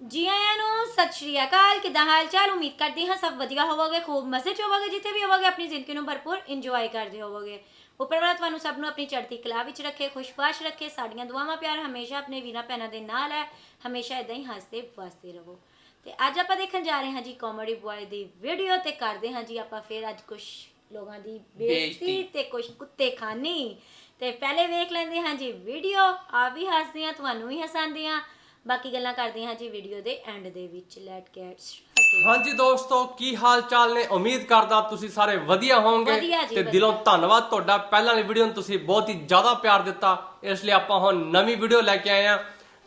ਜੀ ਆਇਆਂ ਨੂੰ ਸਤਿ ਸ਼੍ਰੀ ਅਕਾਲ। ਕਿਦਾਂ ਹਾਲ ਚਾਲ ਉਮੀਦ ਕਰਦੀ ਹਾਂ ਸਭ ਵਧੀਆ ਹੋਵੋਗੇ ਖੂਬ ਮਜ਼ੇ ਚ ਹੋਵੋਗੇ ਜਿੱਥੇ ਵੀ ਹੋਵੋਗੇ ਆਪਣੀ ਜ਼ਿੰਦਗੀ ਨੂੰ ਭਰਪੂਰ ਇੰਜੋਏ ਕਰਦੇ ਹੋਵੋਗੇ। ਉੱਪਰ ਵਾਲਾ ਤੁਹਾਨੂੰ ਸਭ ਨੂੰ ਆਪਣੀ ਚੜ੍ਹਦੀ ਕਲਾ ਵਿੱਚ ਰੱਖੇ ਖੁਸ਼ਬਾਸ਼ ਰੱਖੇ ਸਾਡੀਆਂ ਦੁਆਵਾਂ ਪਿਆਰ ਹਮੇਸ਼ਾ ਆਪਣੇ ਵੀਰਾਂ ਭੈਣਾਂ ਦੇ ਨਾਲ ਹੈ। ਹਮੇਸ਼ਾ ਇਦਾਂ ਹੀ ਹੱਸਦੇ ਵਸਦੇ ਰਹੋ। ਤੇ ਅੱਜ ਆਪਾਂ ਦੇਖਣ ਜਾ ਰਹੇ ਹਾਂ ਜੀ ਕਾਮੇਡੀ ਬॉय ਦੀ ਵੀਡੀਓ ਤੇ ਕਰਦੇ ਹਾਂ ਜੀ ਆਪਾਂ ਫਿਰ ਅੱਜ ਕੁਝ ਲੋਕਾਂ ਦੀ ਬੇਇੱਜ਼ਤੀ ਤੇ ਕੁਝ ਕੁੱਤੇ ਖਾਨੀ ਤੇ ਪਹਿਲੇ ਵੇਖ ਲੈਂਦੇ ਹਾਂ ਜੀ ਵੀਡੀਓ ਆ ਵੀ ਹੱਸਦੇ ਹਾਂ ਤੁਹਾਨੂੰ ਵੀ ਹਸਾਉਂਦੇ ਹਾਂ। ਬਾਕੀ ਗੱਲਾਂ ਕਰਦੇ ਹਾਂ ਜੀ ਵੀਡੀਓ ਦੇ ਐਂਡ ਦੇ ਵਿੱਚ ਲੈਟ ਗੈਟ ਸਟਾਰਟਡ ਹਾਂਜੀ ਦੋਸਤੋ ਕੀ ਹਾਲ ਚਾਲ ਨੇ? ਉਮੀਦ ਕਰਦਾ ਤੁਸੀਂ ਸਾਰੇ ਵਧੀਆ ਹੋਵੋਗੇ ਵਧੀਆ ਜੀ, ਤੇ ਵਧੀਆ। ਦਿਲੋਂ ਧੰਨਵਾਦ। ਤੁਹਾਡਾ ਪਹਿਲਾਂ ਵਾਲੀ ਵੀਡੀਓ ਨੂੰ ਤੁਸੀਂ ਬਹੁਤ ਹੀ ਜ਼ਿਆਦਾ ਪਿਆਰ ਦਿੱਤਾ। ਇਸ ਲਈ ਆਪਾਂ ਹੁਣ ਨਵੀਂ ਵੀਡੀਓ ਲੈ ਕੇ ਆਏ ਆ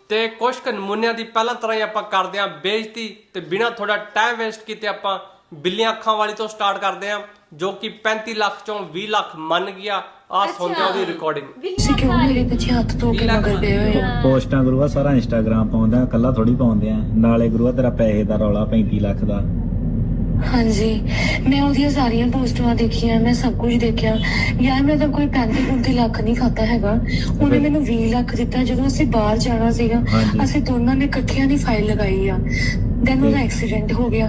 ਤੇ ਕੁਝ ਕੁ ਨਮੂਨਿਆਂ ਦੀ ਪਹਿਲਾਂ ਤਰ੍ਹਾਂ ਹੀ ਆਪਾਂ ਕਰਦੇ ਆ ਬੇਇੱਜ਼ਤੀ ਤੇ ਬਿਨਾਂ ਥੋੜਾ ਟਾਈਮ ਵੇਸਟ ਕੀਤੇ ਆਪਾਂ ਬਿੱਲੀਆਂ ਅੱਖਾਂ ਵਾਲੀ ਤੋਂ ਸਟਾਰਟ ਕਰਦੇ ਆ ਜੋ ਕਿ 35 ਲੱਖ ਚੋਂ 20 ਲੱਖ ਮੰਨ ਗਿਆ। ਆ ਸੁਣਦੇ ਉਹਦੀ ਰਿਕਾਰਡਿੰਗ ਤੁਸੀਂ ਕਿਉਂ ਮੇਰੇ ਪਿੱਛੇ ਹੱਥ ਧੋ ਕੇ ਮਗਰ ਪਏ ਹੋਏ? ਹੋ। ਪੋਸਟਾਂ ਗੁਰੂਆ ਸਾਰਾ ਇੰਸਟਾਗ੍ਰਾਮ ਪਾਉਂਦੇ ਕੱਲਾ ਥੋੜੀ ਪਾਉਂਦੇ ਆ। ਨਾਲੇ ਗੁਰੂਆ ਤੇਰਾ ਪੈਸੇ ਦਾ ਰੌਲਾ 35 ਲੱਖ ਦਾ। ਹਾਂਜੀ। ਮੈਂ ਉਹਦੀਆਂ ਸਾਰੀਆਂ ਪੋਸਟਾਂ ਦੇਖੀਆਂ ਮੈਂ ਸਭ ਕੁਝ ਦੇਖਿਆ। ਯਾਰ ਮੈਂ ਤਾਂ ਕੋਈ 35 35 ਲੱਖ ਨਹੀਂ ਖਾਤਾ ਹੈਗਾ। ਉਹਨੇ ਮੈਨੂੰ 20 ਲੱਖ ਦਿੱਤਾ ਜਦੋਂ ਅਸੀਂ ਬਾਹਰ ਜਾਣਾ ਸੀਗਾ। ਅਸੀਂ ਦੋਨਾਂ ਨੇ ਇਕੱਠਿਆਂ ਦੀ ਫਾਈਲ ਲਗਾਈ ਆ। ਦੈਨ ਉਹਦਾ ਐਕਸੀਡੈਂਟ ਹੋ ਗਿਆ।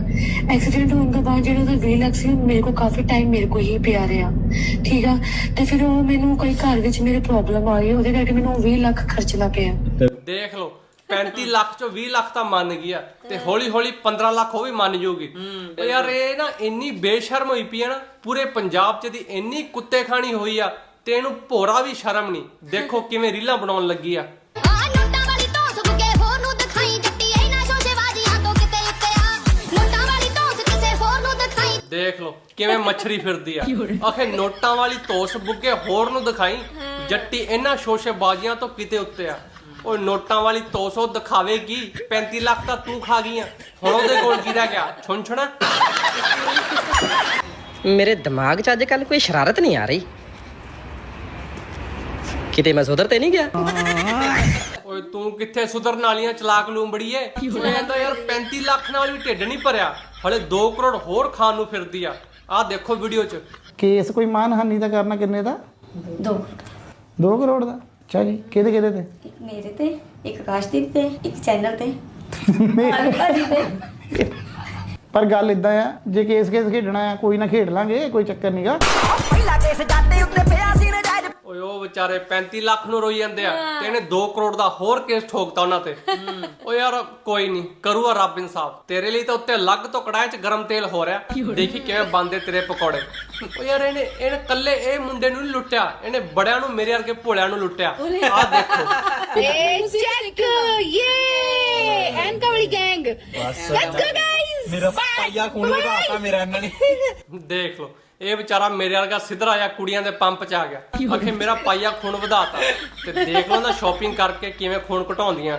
ਐਕਸੀਡੈਂਟ ਹੋਣ ਤੋਂ ਬਾਅਦ ਜਿਹੜਾ ਉਹਦਾ 20 ਲੱਖ ਸੀ ਉਹ ਮੇਰੇ ਕੋਲ ਕਾਫੀ ਟਾਈਮ ਮੇਰੇ ਕੋਲ ਹੀ ਪਿਆ ਰਿਹਾ। ਠੀਕ ਆ? ਤੇ ਫਿਰ ਉਹ ਮੈਨੂੰ ਕੋਈ ਘਰ ਵਿੱਚ ਮੇਰੇ ਪ੍ਰੋਬਲਮ ਆ ਗਈ ਉਹਦੇ ਕਰਕੇ ਮੈਨੂੰ 20 ਲੱਖ ਖਰਚਣਾ ਪਿਆ। ਦੇਖ ਲਓ 35 ਲੱਖ ਚੋਂ 20 ਲੱਖ ਤਾਂ ਮੰਨ ਗਿਆ। ਤੇ ਹੌਲੀ ਹੌਲੀ 15 ਲੱਖ ਉਹ ਵੀ ਮੰਨ ਜੂਗੀ। ਉਹ ਯਾਰ ਇਹ ਨਾ ਇੰਨੀ ਬੇਸ਼ਰਮ ਹੋਈ ਪਈ ਹੈ ਨਾ ਪੂਰੇ ਪੰਜਾਬ 'ਚ ਦੀ ਇੰਨੀ ਕੁੱਤੇ ਖਾਣੀ ਹੋਈ ਆ ਤੇ ਇਹਨੂੰ ਭੋਰਾ ਵੀ ਸ਼ਰਮ ਨਹੀਂ। ਦੇਖੋ ਕਿਵੇਂ ਰੀਲਾਂ ਬਣਾਉਣ ਲੱਗੀ ਆ। ਦੇਖ ਲਓ ਕਿਵੇਂ ਮੱਛਰੀ ਫਿਰਦੀ ਆ। ਆਖੇ ਨੋਟਾਂ ਵਾਲੀ ਤੋਸ ਬੁੱਗੇ ਹੋਰ ਨੂੰ ਦਿਖਾਈ ਜੱਟੀ ਇਹਨਾਂ ਸ਼ੋਸ਼ੇ ਬਾਜ਼ੀਆਂ ਤੋਂ ਕਿਤੇ ਉੱਤੇ ਆ। ਉਹ ਨੋਟਾਂ ਵਾਲੀ ਤੋਸ ਉਹ ਦਿਖਾਵੇਗੀ 35 ਲੱਖ ਤਾਂ ਤੂੰ ਖਾ ਗਈ ਆ। ਹੁਣ ਉਹਦੇ ਕੋਲ ਕੀ ਰਹਿ ਗਿਆ ਛੁੰਛਣਾ ਮੇਰੇ ਦਿਮਾਗ 'ਚ ਅੱਜ ਕੱਲ ਕੋਈ ਸ਼ਰਾਰਤ ਨਹੀਂ ਆ ਰਹੀ। ਕਿਤੇ ਮੈਂ ਸੁਧਰ ਤੇ ਨਹੀਂ ਗਿਆ? ਓਏ ਤੂੰ ਕਿੱਥੇ ਸੁਧਰਨ ਵਾਲੀਆਂ ਚਲਾਕ ਲੂੰਬੜੀਏ? ਇਹ ਤਾਂ ਯਾਰ 35 ਲੱਖ ਨਾਲ ਵੀ ਢਿੱਡ ਨਹੀਂ ਭਰਿਆ। ਹਲੇ 2 ਕਰੋੜ ਹੋਰ ਖਾਣ ਨੂੰ ਫਿਰਦੀ ਆ। ਆਹ ਦੇਖੋ ਵੀਡੀਓ 'ਚ। ਕੇਸ ਕੋਈ ਮਾਨਹਾਨੀ ਦਾ ਕਰਨਾ ਕਿੰਨੇ ਦਾ? ਦੋ। 2 ਕਰੋੜ ਦਾ? ਅੱਛਾ ਜੀ ਕਿਹਦੇ ਕਿਹਦੇ ਤੇ? ਇੱਕ ਮੇਰੇ ਤੇ ਇੱਕ ਆਕਾਸ਼ਦੀਪ ਤੇ ਇੱਕ ਚੈਨਲ ਤੇ। ਭਾਜੀ ਤੇ। ਪਰ ਗੱਲ ਇਦਾਂ ਆ ਜੇ ਕੇਸ ਕੇਸ ਖੇਡਣਾ ਆ ਕੋਈ ਨਾ ਖੇਡ ਲਾਂਗੇ ਕੋਈ ਚੱਕਰ ਨਹੀਂਗਾ ਓਏ ਉਹ ਵਿਚਾਰੇ 35 ਲੱਖ ਨੂੰ ਰੋਈ ਜਾਂਦੇ ਆ ਤੇ ਇਹਨੇ 2 ਕਰੋੜ ਦਾ ਹੋਰ ਕੇਸ ਠੋਕਤਾ ਉਹਨਾਂ ਤੇ। ਓ ਯਾਰ ਕੋਈ ਨਹੀਂ ਕਰੂਗਾ ਰੱਬ ਇਨਸਾਫ ਤੇਰੇ ਲਈ ਤਾਂ ਉੱਤੇ ਅਲੱਗ ਤੋਂ ਕੜਾਏ 'ਚ ਗਰਮ ਤੇਲ ਹੋ ਰਿਹਾ। ਦੇਖੀ ਕਿਵੇਂ ਬੰਦੇ ਤੇਰੇ ਪਕੌੜੇ। ਓ ਯਾਰ ਇਹਨੇ ਇਹਨੇ ਕੱਲੇ ਇਹ ਮੁੰਡੇ ਨੂੰ ਲੁੱਟਿਆ। ਇਹਨੇ ਬੜਿਆਂ ਨੂੰ ਮੇਰੇ ਵਰਗੇ ਭੋਲਿਆਂ ਨੂੰ ਲੁੱਟਿਆ। ਆਹ ਦੇਖੋ। ਚੈੱਕ ਯੇ! ਐਨਕਾ ਵਾਲੀ ਗੈਂਗ। ਲੈਟਸ ਗੋ ਗਾਇਸ ਮੇਰਾ ਪਾਈਆ ਖੂਨ ਵਧਾਤਾ ਮੇਰਾ ਇਹਨਾਂ ਨੇ। ਦੇਖ ਲਓ। ਇਹ ਵਿਚਾਰਾ ਮੇਰੇ ਵਰਗਾ ਸਿੱਧਰ ਆਇਆ ਕੁੜੀਆਂ ਦੇ ਪੰਪ 'ਚ ਆ ਗਿਆ। ਆਖੇ ਮੇਰਾ ਪਾਈਆ ਖੂਨ ਵਧਾਤਾ। ਤੇ ਦੇਖ ਲਓ ਨਾ ਸ਼ਾਪਿੰਗ ਕਰਕੇ ਕਿਵੇਂ ਖੂਨ ਘਟਾਉਂਦੀਆਂ।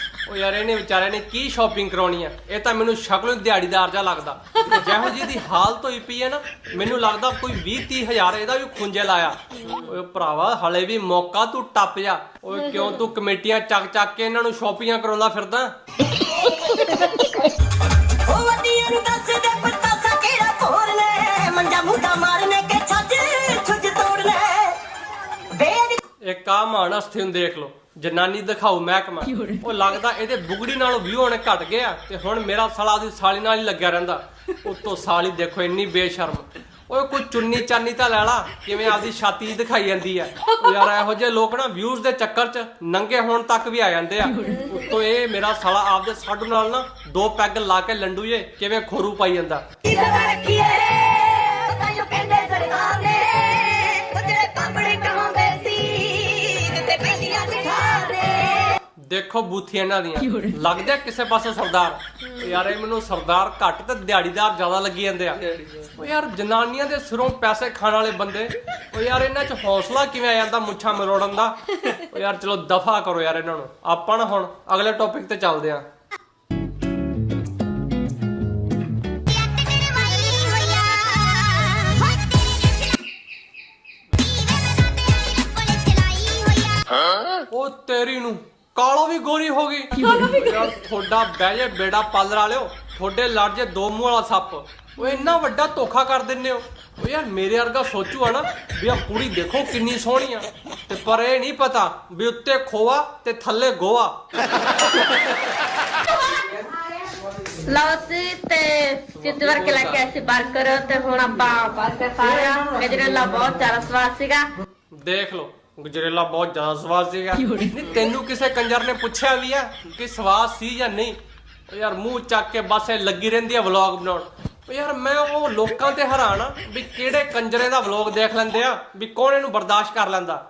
ਉਹ ਯਾਰ ਇਹਨੇ ਵਿਚਾਰੇ ਨੇ ਕੀ ਸ਼ਾਪਿੰਗ ਕਰਾਉਣੀ ਆ? ਇਹ ਤਾਂ ਮੈਨੂੰ ਸ਼ਕਲੋਂ ਹੀ ਦਿਹਾੜੀਦਾਰ ਜਿਹਾ ਲੱਗਦਾ। ਜਿਹੋ ਜੀ ਦੀ ਹਾਲਤ ਹੋਈ ਪਈ ਹੈ ਨਾ, ਮੈਨੂੰ ਲੱਗਦਾ ਕੋਈ 20 30 ਹਜ਼ਾਰ ਇਹਦਾ ਵੀ ਖੁੰਝੇ ਲਾਇਆ। ਓਏ ਭਰਾਵਾ, ਹਲੇ ਵੀ ਮੌਕਾ ਤੂੰ ਟੱਪ ਜਾ। ਓਏ ਕਿਉਂ ਤੂੰ ਕਮੇਟੀਆਂ ਚੱਕ ਚੱਕ ਕੇ ਇਹਨਾਂ ਨੂੰ ਸ਼ਾਪਿੰਗਾਂ ਕਰਾਉਂਦਾ ਫਿਰਦਾ? ਉਹ ਵੱਡੀਆਂ ਨੂੰ ਦੱਸ ਦੇ ਵੇਦ ਇੱਕ ਆ ਮਾਣ ਅਸਥੀ ਨੂੰ ਦੇਖ ਲਓ। ਜਨਾਨੀ ਦਿਖਾਓ ਮਹਿਕਮਾ। ਉਹ ਲੱਗਦਾ ਇਹਦੇ ਬੁਗੜੀ ਨਾਲੋਂ ਵੀ ਹੋਣੇ ਘਟ ਗਿਆ ਤੇ ਹੁਣ ਮੇਰਾ ਸਾਲਾ ਦੀ ਸਾਲੀ ਨਾਲ ਹੀ ਲੱਗਿਆ ਰਹਿੰਦਾ। ਉਤੋਂ ਸਾਲੀ ਦੇਖੋ ਇੰਨੀ ਬੇਸ਼ਰਮ। ਓਏ ਕੋਈ ਚੁੰਨੀ ਚਾਨੀ ਤਾਂ ਲੈ ਲਾ ਕਿਵੇਂ ਆਪਦੀ ਛਾਤੀ ਜਿਹੀ ਦਿਖਾਈ ਜਾਂਦੀ ਆ। ਉਹ ਯਾਰ ਇਹੋ ਜਿਹੇ ਲੋਕ ਨਾ ਵਿਊਜ਼ ਦੇ ਚੱਕਰ 'ਚ ਨੰਗੇ ਹੋਣ ਤੱਕ ਵੀ ਆ ਜਾਂਦੇ ਆ। ਉਤੋਂ ਇਹ ਮੇਰਾ ਸਾਲਾ ਆਪਦੇ ਸਾਡੂ ਨਾਲ ਨਾ ਦੋ ਪੈਗ ਲਾ ਕੇ ਲੰਡੂਏ ਕਿਵੇਂ ਖੋਰੂ ਪਾਈ ਜਾਂਦਾ। ਦੇਖੋ ਬੂਥੀਆਂ ਇਹਨਾਂ ਦੀਆਂ। ਲੱਗਦਾ ਕਿਸੇ ਪਾਸੇ ਸਰਦਾਰ। ਯਾਰ ਇਹ ਮੈਨੂੰ ਸਰਦਾਰ ਘੱਟ ਤੇ ਦਿਹਾੜੀਦਾਰ ਜ਼ਿਆਦਾ ਲੱਗੀ ਜਾਂਦੇ ਆ। ਉਹ ਯਾਰ ਜਨਾਨੀਆਂ ਦੇ ਸਿਰੋਂ ਪੈਸੇ ਖਾਣ ਵਾਲੇ ਬੰਦੇ। ਉਹ ਯਾਰ ਇਹਨਾਂ 'ਚ ਹੌਸਲਾ ਕਿਵੇਂ ਆ ਜਾਂਦਾ ਮੁੱਛਾਂ ਮਰੋੜਨ ਦਾ? ਉਹ ਯਾਰ ਚਲੋ ਦਫਾ ਕਰੋ ਯਾਰ ਇਹਨਾਂ ਨੂੰ। ਆਪਾਂ ਨਾ ਹੁਣ ਅਗਲੇ ਟੌਪਿਕ ਤੇ ਚੱਲਦੇ ਆ। ਉਹ ਤੇਰੀ ਨੂੰ। ਕਾਲੋ ਵੀ ਗੋਰੀ ਹੋ ਗਈ। ਤੁਹਾਡਾ ਬਹਿ ਜੇ ਬੇੜਾ ਪਾਲਰ ਵਾਲਿਓ ਤੁਹਾਡੇ ਲੜ ਜੇ ਦੋ ਮੂੰਹ ਵਾਲਾ ਸੱਪ। ਉਹ ਇੰਨਾ ਵੱਡਾ ਧੋਖਾ ਕਰ ਦਿੰਦੇ ਹੋ। ਉਹ ਯਾਰ ਮੇਰੇ ਵਰਗਾ ਸੋਚੂ ਆ ਨਾ ਵੀ ਆ ਕੁੜੀ ਦੇਖੋ ਕਿੰਨੀ ਸੋਹਣੀ ਆ। ਤੇ ਪਰ ਇਹ ਨਹੀਂ ਪਤਾ ਵੀ ਉੱਤੇ ਖੋਆ ਤੇ ਥੱਲੇ ਗੋਆ। ਲਓ ਤੇ ਜਿੱਦ ਵਰਕੇ ਲੈ ਕੇ ਆਏ ਸੀ 버ਗਰ ਤੇ ਹੁਣ ਆਪਾਂ 버ਗਰ ਖਾ ਰਹੇ ਹਾਂ। ਗਜਰੇਲਾ ਬਹੁਤ ਜ਼ਿਆਦਾ ਸਵਾਦ ਸੀਗਾ। ਦੇਖ ਲਓ। ਗਜਰੇਲਾ ਬਹੁਤ ਜ਼ਿਆਦਾ ਸਵਾਦ ਸੀਗਾ। ਨਹੀਂ ਤੈਨੂੰ ਕਿਸੇ ਕੰਜਰ ਨੇ ਪੁੱਛਿਆ ਵੀ ਆ ਕਿ ਸਵਾਦ ਸੀ ਜਾਂ ਨਹੀਂ? ਉਹ ਯਾਰ ਮੂੰਹ ਚੱਕ ਕੇ ਬਸ ਇਹ ਲੱਗੀ ਰਹਿੰਦੀ ਆ ਵਲੌਗ ਬਣਾਉਣ। ਉਹ ਯਾਰ ਮੈਂ ਉਹ ਲੋਕਾਂ ਤੇ ਹੈਰਾਨ ਆ ਵੀ ਕਿਹੜੇ ਕੰਜਰੇ ਦਾ ਵਲੌਗ ਦੇਖ ਲੈਂਦੇ ਆ ਵੀ ਕੌਣ ਇਹਨੂੰ ਬਰਦਾਸ਼ਤ ਕਰ ਲੈਂਦਾ।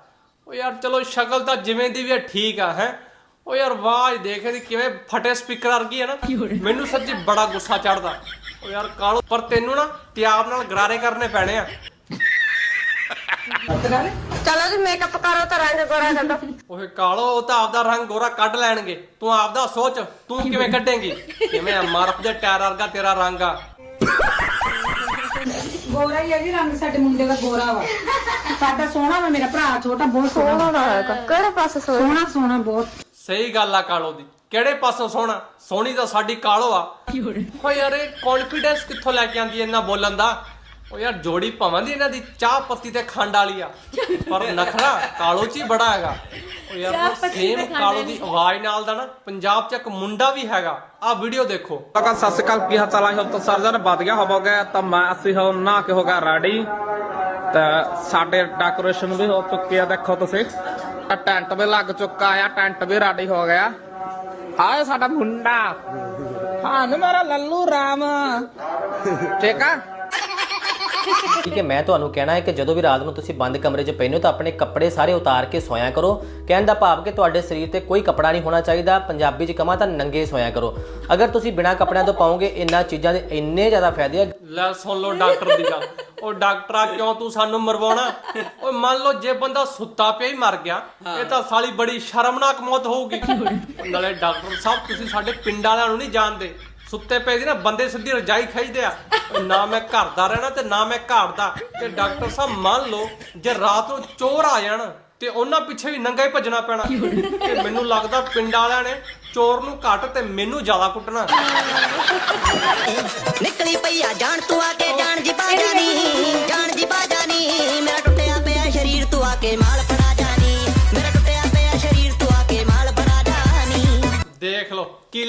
ਉਹ ਯਾਰ ਚਲੋ ਸ਼ਕਲ ਤਾਂ ਜਿਵੇਂ ਦੀ ਵੀ ਆ ਠੀਕ ਆ ਹੈ। ਉਹ ਯਾਰ ਆਵਾਜ਼ ਦੇਖ ਇਹਦੀ ਕਿਵੇਂ ਫਟੇ ਸਪੀਕਰ ਵਰਗੀ ਆ ਨਾ। ਮੈਨੂੰ ਸੱਚੀ ਬੜਾ ਗੁੱਸਾ ਚੜਦਾ ਉਹ ਯਾਰ ਕਾਲੋ ਪਰ ਤੈਨੂੰ ਨਾ ਤਿਆਬ ਨਾਲ ਗਰਾਰੇ ਕਰਨੇ ਪੈਣੇ ਆ। ਚਲੋ ਜੀ ਮੇਕਅਪ ਕਰੋ ਤਾਂ ਰੰਗ ਗੋਰਾ ਕਰ ਦੋ। ਓਏ ਕਾਲੋ ਉਹ ਤਾਂ ਆਪਦਾ ਰੰਗ ਗੋਰਾ ਕੱਢ ਲੈਣਗੇ। ਤੂੰ ਆਪਦਾ ਸੋਚ ਤੂੰ ਕਿਵੇਂ? ਕੱਢੇਂਗੀ? ਕਿਵੇਂ ਆ ਮਰਫ ਦੇ ਟਾਇਰ ਵਰਗਾ ਤੇਰਾ ਰੰਗ ਆ? ਗੋਰਾ ਹੀ ਹੈ ਜੀ ਰੰਗ ਸਾਡੇ ਮੁੰਡੇ ਦਾ ਗੋਰਾ ਵਾ। ਸਾਡਾ ਸੋਹਣਾ ਵਾ ਮੇਰਾ ਭਰਾ ਛੋਟਾ ਬਹੁਤ ਸੋਹਣਾ ਕਿਹੜੇ ਪਾਸੇ ਸੋਹਣਾ? ਸੋਹਣਾ ਬਹੁਤ। ਸਹੀ ਗੱਲ ਆ ਕਾਲੋ ਦੀ। ਕਿਹੜੇ ਪਾਸੋਂ ਸੋਹਣਾ? ਸੋਹਣੀ ਤਾਂ ਸਾਡੀ ਕਾਲੋ ਆ। ਓ ਯਾਰ ਇਹ ਕੌਨਫੀਡੈਂਸ ਕਿੱਥੋਂ ਲੈ ਕੇ ਆਂਦੀ ਐ ਇਹਨਾਂ ਬੋਲਣ ਦਾ? ਓ ਯਾਰ ਜੋੜੀ ਭਾਵਾਂ ਦੀ ਇਹਨਾਂ ਦੀ ਚਾਹ ਪੱਤੀ ਤੇ ਖੰਡ ਵਾਲੀ ਆ। ਪਰ ਨਖਰਾ ਕਾਲੋ ਚ ਹੀ ਬੜਾ ਹੈਗਾ। ਓ ਯਾਰ ਸੇਮ ਕਾਲੋ ਦੀ ਆਵਾਜ਼ ਨਾਲ ਦਾ ਨਾ ਪੰਜਾਬ ਚ ਇੱਕ ਮੁੰਡਾ ਵੀ ਹੈਗਾ। ਆ ਵੀਡੀਓ ਦੇਖੋ। ਲਗਾ ਸਤਿ ਸ਼੍ਰੀ ਅਕਾਲ ਕੀ ਹਾਲ ਚਾਲ ਹੈ ਤਾਂ ਸਰਜਨ ਵੱਧ ਗਿਆ ਹੋਵੋਗੇ ਤਾਂ ਮੈਂ ਅਸੀਂ ਹੋ ਨਾ ਕੇ ਹੋ ਗਿਆ ਰੈਡੀ ਤੇ ਸਾਡੇ ਡੈਕੋਰੇਸ਼ਨ ਵੀ ਹੋ ਚੁੱਕੀ ਆ ਦੇਖੋ ਤੁਸੀਂ। ਆਹ ਟੈਂਟ ਵੀ ਲੱਗ ਚੁੱਕਾ ਆ ਟੈਂਟ ਵੀ ਰੈਡੀ ਹੋ ਗਿਆ। ਹਾਏ ਸਾਡਾ ਮੁੰਡਾ। ਹਾਂ ਨੀ ਮੇਰਾ ਲੱਲੂ ਰਾਮ। ਠੀਕ ਆ? ਠੀਕ ਹੈ ਮੈਂ ਤੁਹਾਨੂੰ ਕਹਿਣਾ ਹੈ ਕਿ ਜਦੋਂ ਵੀ ਰਾਤ ਨੂੰ ਤੁਸੀਂ ਬੰਦ ਕਮਰੇ 'ਚ ਪੈਨੇ ਹੋ ਤਾਂ ਆਪਣੇ ਕੱਪੜੇ ਸਾਰੇ ਉਤਾਰ ਕੇ ਸੋਇਆ ਕਰੋ। ਕਹਿਣ ਦਾ ਭਾਵ ਕਿ ਤੁਹਾਡੇ ਸਰੀਰ ਤੇ ਕੋਈ ਕੱਪੜਾ ਨਹੀਂ ਹੋਣਾ ਚਾਹੀਦਾ ਪੰਜਾਬੀ 'ਚ ਕਹਾਂ ਤਾਂ ਨੰਗੇ ਸੋਇਆ ਕਰੋ। ਅਗਰ ਤੁਸੀਂ ਬਿਨਾਂ ਕੱਪੜਿਆਂ ਤੋਂ ਪਾਓਗੇ ਇੰਨਾ ਚੀਜ਼ਾਂ ਦੇ ਇੰਨੇ ਜ਼ਿਆਦਾ ਫਾਇਦੇ ਆ। ਲੈ ਸੁਣ ਲਓ ਡਾਕਟਰ ਦੀ ਗੱਲ। ਉਹ ਡਾਕਟਰਾ ਕਿਉਂ ਤੂੰ ਸਾਨੂੰ ਮਰਵਾਉਣਾ? ਓਏ ਮੰਨ ਲਓ ਜੇ ਬੰਦਾ ਸੁੱਤਾ ਪਿਆ ਹੀ ਮਰ ਗਿਆ ਇਹ ਤਾਂ ਸਾਲੀ ਬੜੀ ਸ਼ਰਮਨਾਕ ਮੌਤ ਹੋਊਗੀ। ਨਾਲੇ ਡਾਕਟਰ ਸਾਹਿਬ ਤੁਸੀਂ ਸਾਡੇ ਪਿੰਡ ਵਾਲਿਆਂ ਨੂੰ ਨਹੀਂ ਜਾਣਦੇ। ਸੁੱਤੇ ਪਏ ਦੀ ਨਾ, ਬੰਦੇ ਸਿੱਧੀ ਰਜਾਈ ਖਾਈਦੇ ਆ। ਨਾ ਮੈਂ ਘਰ ਦਾ ਰਹਿਣਾ ਤੇ ਨਾ ਮੈਂ ਘਾਟ ਦਾ। ਤੇ ਡਾਕਟਰ ਸਾਹਿਬ, ਮੰਨ ਲਓ, ਜੇ ਰਾਤ ਨੂੰ ਚੋਰ ਆ ਜਾਣ ਤੇ ਉਹਨਾਂ ਪਿੱਛੇ ਵੀ ਨੰਗਾ ਹੀ ਭੱਜਣਾ ਪੈਣਾ। ਤੇ ਮੈਨੂੰ ਲੱਗਦਾ ਪਿੰਡ ਵਾਲਿਆਂ ਨੇ ਚੋਰ ਨੂੰ ਘੱਟ ਤੇ ਮੈਨੂੰ ਜ਼ਿਆਦਾ ਕੁੱਟਣਾ। ਨਿਕਲੀ ਪਈਆ ਜਾਣ ਤੂੰ ਆ ਕੇ ਜਾਣ ਦੀ ਬਾਜਾ ਨੀ। ਜਾਣ ਦੀ ਬਾਜਾ ਨੀ। ਮੇਰਾ ਟੁੱਟਿਆ ਪਿਆ ਸ਼ਰੀਰ, ਤੂੰ ਆ ਕੇ ਮਾਲ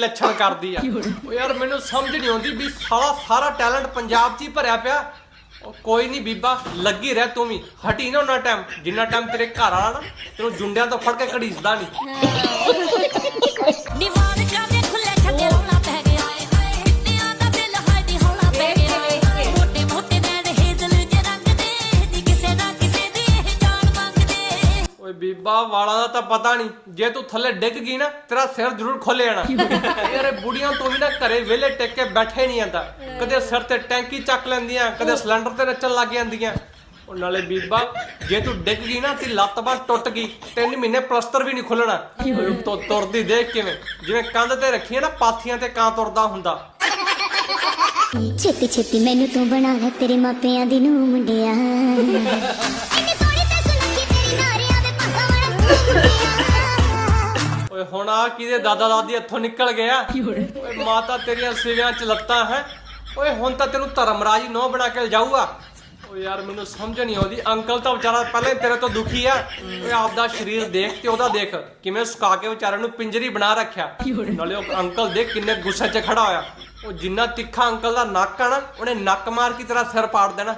ਲੱਛਣ ਕਰਦੀ ਆ। ਉਹ ਯਾਰ ਮੈਨੂੰ ਸਮਝ ਨਹੀਂ ਆਉਂਦੀ ਵੀ ਸਾਰਾ ਸਾਰਾ ਟੈਲੈਂਟ ਪੰਜਾਬ 'ਚ ਹੀ ਭਰਿਆ ਪਿਆ। ਉਹ ਕੋਈ ਨਹੀਂ ਬੀਬਾ ਲੱਗੀ ਰਹਿ ਤੂੰ ਵੀ। ਹਟੀ ਨਾ ਉਹਨਾਂ ਟਾਈਮ। ਜਿੰਨਾ ਟਾਈਮ ਤੇਰੇ ਘਰ ਵਾਲਾ ਨਾ ਤੈਨੂੰ ਜੁੰਡਿਆਂ ਤੋਂ ਫੜ ਕੇ ਘੜੀਸਦਾ ਨਹੀਂ। ਬੀਬਾ ਵਾਲਾ ਦਾ ਤਾਂ ਪਤਾ ਨਹੀਂ। ਜੇ ਤੂੰ ਥੱਲੇ ਡਿੱਗ ਗਈ ਨਾ, ਤੇਰਾ ਸਿਰ ਜ਼ਰੂਰ ਖੋਲੇ ਜਾਣਾ। ਯਾਰ ਇਹ ਬੁੜੀਆਂ ਤੋਂ ਵੀ ਨਾ ਘਰੇ ਵਿਹਲੇ ਟਿਕ ਕੇ ਬੈਠੇ ਨਹੀਂ ਜਾਂਦਾ। ਕਦੇ ਸਿਰ ਤੇ ਟੈਂਕੀ ਚੱਕ ਲੈਂਦੀਆਂ, ਕਦੇ ਸਿਲੰਡਰ ਤੇ ਨੱਚਣ ਲੱਗ ਜਾਂਦੀਆਂ। ਉਹ ਨਾਲੇ ਬੀਬਾ, ਜੇ ਤੂੰ ਡਿੱਗ ਗਈ ਨਾ ਤੇ ਲੱਤ ਬਾਹ ਟੁੱਟ ਗਈ, ਤਿੰਨ ਮਹੀਨੇ ਪਲਸਤਰ ਵੀ ਨਹੀਂ ਖੁੱਲਣਾ ਤੋ ਤੁਰਦੀ ਦੇਖ ਕਿਵੇਂ। ਜਿਵੇਂ ਕੰਧ ਤੇ ਰੱਖੀਆਂ ਨਾ, ਪਾਥੀਆਂ ਤੇ ਕਾਂ ਤੁਰਦਾ ਹੁੰਦਾ। ਛੇਤੀ ਛੇਤੀ ਮੈਨੂੰ ਤੂੰ ਬਣਾ ਲੈ, ਤੇਰੇ ਮਾਪਿਆਂ ਦੀ ਨੂੰ ਮੁੰਡਿਆ। ਓਏ, ਹੁਣ ਆ ਕਿਹਦੇ ਦਾਦਾ ਦਾਦੀ ਹੱਥੋਂ ਨਿਕਲ ਗਿਆ? ਓਏ, ਮਾਤਾ ਤੇਰੀਆਂ ਸਿਵਿਆਂ ਚ ਲੱਤਾਂ ਹੈ। ਓਏ, ਹੁਣ ਤਾਂ ਤੈਨੂੰ ਧਰਮਰਾਜ ਨੋ ਬਣਾ ਕੇ ਜਾਊਗਾ ਓਏ ਯਾਰ, ਮੈਨੂੰ ਸਮਝ ਨਹੀਂ ਆਉਂਦੀ। ਅੰਕਲ ਤਾਂ ਵਿਚਾਰਾ ਪਹਿਲਾਂ ਹੀ ਤੇਰੇ ਤੋਂ ਦੁਖੀ ਆ। ਓਏ, ਆਪਦਾ ਸਰੀਰ ਦੇਖ ਤੇ ਉਹਦਾ ਦੇਖ ਕਿਵੇਂ ਸੁਕਾ ਕੇ ਵਿਚਾਰੇ ਨੂੰ ਪਿੰਜਰੀ ਬਣਾ ਰੱਖਿਆ। ਨਾਲੇ ਉਹ ਅੰਕਲ ਦੇਖ ਕਿੰਨੇ ਗੁੱਸੇ 'ਚ ਖੜਾ ਹੋਇਆ। ਉਹ ਜਿੰਨਾ ਤਿੱਖਾ ਅੰਕਲ ਦਾ ਨੱਕ ਆ ਨਾ, ਉਹਨੇ ਨੱਕ ਮਾਰ ਕੇ ਤੇਰਾ ਸਿਰ ਪਾੜ ਦੇਣਾ।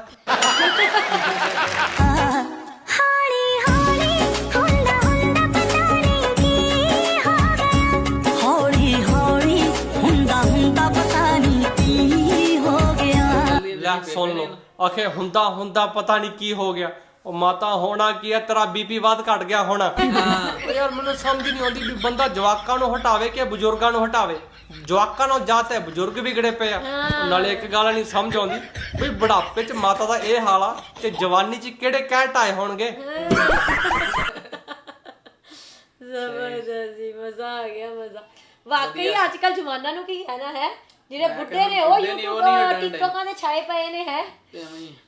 ਆਖੇ ਹੁੰਦਾ ਹੁੰਦਾ ਪਤਾ ਨਹੀਂ ਕੀ ਹੋ ਗਿਆ। ਉਹ ਮਾਤਾ ਹੋਣਾ ਕੀ ਆ ਤੇਰਾ ਬੀਪੀ ਵੱਧ ਘਟ ਗਿਆ ਹੋਣਾ। ਉਹ ਯਾਰ ਮੈਨੂੰ ਸਮਝ ਨਹੀਂ ਆਉਂਦੀ ਵੀ ਬੰਦਾ ਜਵਾਕਾਂ ਨੂੰ ਹਟਾਵੇ ਕਿ ਬਜ਼ੁਰਗਾਂ ਨੂੰ ਹਟਾਵੇ। ਜਵਾਕਾਂ ਨੂੰ ਜਾਂ ਤੇ ਬਜ਼ੁਰਗ ਵਿਗੜੇ ਪਏ ਆ। ਨਾਲੇ ਇੱਕ ਗੱਲ ਨਹੀਂ ਸਮਝ ਆਉਂਦੀ ਵੀ ਬੁਢਾਪੇ 'ਚ ਮਾਤਾ ਦਾ ਇਹ ਹਾਲ ਆ ਤੇ ਜਵਾਨੀ 'ਚ ਕਿਹੜੇ ਕਹਿ ਢਾਏ ਹੋਣਗੇ। ਜ਼ਬਰਦਸਤ ਜੀ ਮਜ਼ਾ ਆ ਗਿਆ ਮਜ਼ਾ। ਵਾਕਈ ਅੱਜ ਕੱਲ ਜਮਾਨਾ ਨੂੰ ਕੀ ਕਹਿਣਾ ਹੈ? ਜਿਹੜੇ ਬੁੱਢੇ ਨੇ ਉਹ YouTube ਟਿਕਟੋਕਾਂ ਦੇ ਛਾਏ ਪਏ ਨੇ ਹੈ?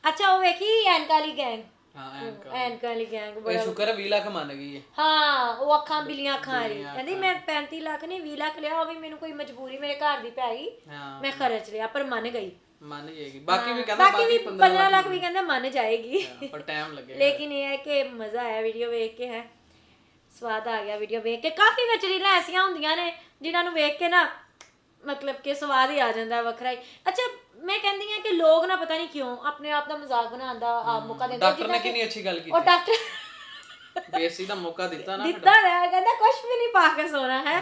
ਅੱਛਾ ਉਹ ਵੇਖੀ ਐਨਕਾਲੀ ਗੈਂਗ? ਹਾਂ ਐਨਕਾਂ ਐਨਕਾਂ ਵਾਲੀ ਗੈਂਗ ਬੜਾ ਸ਼ੁਕਰ ਹੈ 20 ਲੱਖ ਮੰਨ ਗਈ ਹੈ। ਹਾਂ ਉਹ ਅੱਖਾਂ ਬਿਲੀਆਂ ਅੱਖਾਂ ਵਾਲੀ। ਕਹਿੰਦੀ ਮੈਂ 35 ਲੱਖ ਨਹੀਂ 20 ਲੱਖ ਲਿਆ ਉਹ ਵੀ ਮੈਨੂੰ ਕੋਈ ਮਜਬੂਰੀ ਮੇਰੇ ਘਰ ਦੀ ਪੈ ਗਈ। ਮੈਂ ਖਰਚ ਲਿਆ ਪਰ ਮੰਨ ਗਈ। ਮੰਨ ਜਾਏਗੀ। ਬਾਕੀ ਵੀ ਕਹਿੰਦਾ ਬਾਕੀ ਵੀ 15 ਲੱਖ ਵੀ ਕਹਿੰਦਾ ਮੰਨ ਜਾਏਗੀ। ਪਰ ਟਾਈਮ ਲੱਗੇਗਾ। ਲੇਕਿਨ ਇਹ ਹੈ ਕਿ ਮਜ਼ਾ ਆਇਆ ਵੀਡੀਓ ਵੇਖ ਕੇ ਹੈ। ਸਵਾਦ ਆ ਗਿਆ ਵੀਡੀਓ ਵੇਖ ਕੇ। ਕਾਫੀ ਵਿੱਚ ਰੀਲਾਂ ਐਸੀਆਂ ਹੁੰਦੀਆਂ ਨੇ ਜਿਨ੍ਹਾਂ ਨੂੰ ਵੇਖ ਕੇ ਨਾ ਮਤਲਬ ਕਿ ਸਵਾਦ ਹੀ ਆ ਜਾਂਦਾ ਵੱਖਰਾ ਹੀ। ਅੱਛਾ ਮੈਂ ਕਹਿੰਦੀ ਆ ਕਿ ਲੋਕ ਨਾ ਪਤਾ ਨਹੀਂ ਕਿਉਂ ਆਪਣੇ ਆਪ ਦਾ ਮਜ਼ਾਕ ਬਣਾਉਣ ਦਾ ਆ ਮੌਕਾ ਦਿੰਦੇ ਡਾਕਟਰ ਨੇ ਕਿੰਨੀ ਅੱਛੀ ਗੱਲ ਉਹ ਕੀਤੀ ਡਾਕਟਰ ਬੇਸੀ ਦਾ ਮੌਕਾ ਦਿੱਤਾ ਨਾ ਦਿੱਤਾ ਰਿਹਾ ਕਹਿੰਦਾ ਕੁਝ ਵੀ ਨਹੀਂ ਪਾ ਕੇ ਸੋਣਾ ਹੈ।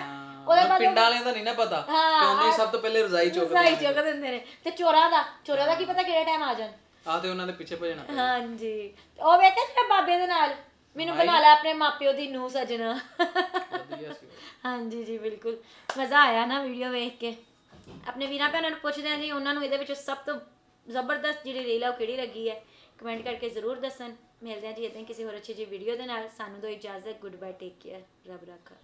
ਉਹਦੇ ਬਾਅਦ ਪਿੰਡਾਂ ਵਾਲਿਆਂ ਦਾ ਨਹੀਂ ਨਾ ਪਤਾ ਹਾਂ, ਕਿ ਉਹਨੇ ਸਭ ਤੋਂ ਪਹਿਲੇ ਰਜ਼ਾਈ ਚੁੱਕਦੇ ਸਹੀ ਚੁੱਕ ਦਿੰਦੇ ਨੇ। ਤੇ ਚੋਰਾਂ ਦਾ ਚੋਰਾਂ ਦਾ ਕੀ ਪਤਾ ਕਿਹੜੇ ਟਾਈਮ ਆ ਜਾਣ। ਆ ਤੇ ਉਹਨਾਂ ਦੇ ਪਿੱਛੇ ਭਜਣਾ। ਹਾਂਜੀ। ਉਹ ਵੇਖਿਆ ਤੇਰਾ ਬਾਬੇ ਦੇ ਨਾਲ? ਮੈਨੂੰ ਬਣਾ ਲੈ ਆਪਣੇ ਮਾਪਿਓ ਦੀ ਨੂੰ ਸਜਣਾ। ਵਧੀਆ ਸੀ। ਹਾਂਜੀ ਜੀ ਬਿਲਕੁਲ। ਮਜ਼ਾ ਆਇਆ ਨਾ ਵੀਡੀਓ ਵੇਖ ਕੇ। ਆਪਣੇ ਵੀਰਾਂ ਭੈਣਾਂ ਨੂੰ ਪੁੱਛਦੇ ਹਾਂ ਜੀ ਉਹਨਾਂ ਨੂੰ ਇਹਦੇ ਵਿੱਚ ਸਭ ਤੋਂ ਜ਼ਬਰਦਸਤ ਜਿਹੜੀ ਰੀਲ ਆ ਉਹ ਕਿਹੜੀ ਲੱਗੀ ਹੈ? ਕਮੈਂਟ ਕਰਕੇ ਜ਼ਰੂਰ ਦੱਸਣ। ਮਿਲਦੇ ਹਾਂ ਜੀ ਇਦਾਂ ਕਿਸੇ ਹੋਰ ਅੱਛੀ ਜੀ ਵੀਡੀਓ ਦੇ ਨਾਲ। ਸਾਨੂੰ ਦੋ ਇਜਾਜ਼ਤ। ਗੁੱਡ ਬਾਏ ਟੇਕ ਕੇਅਰ ਰੱਬ ਰੱਖਾ।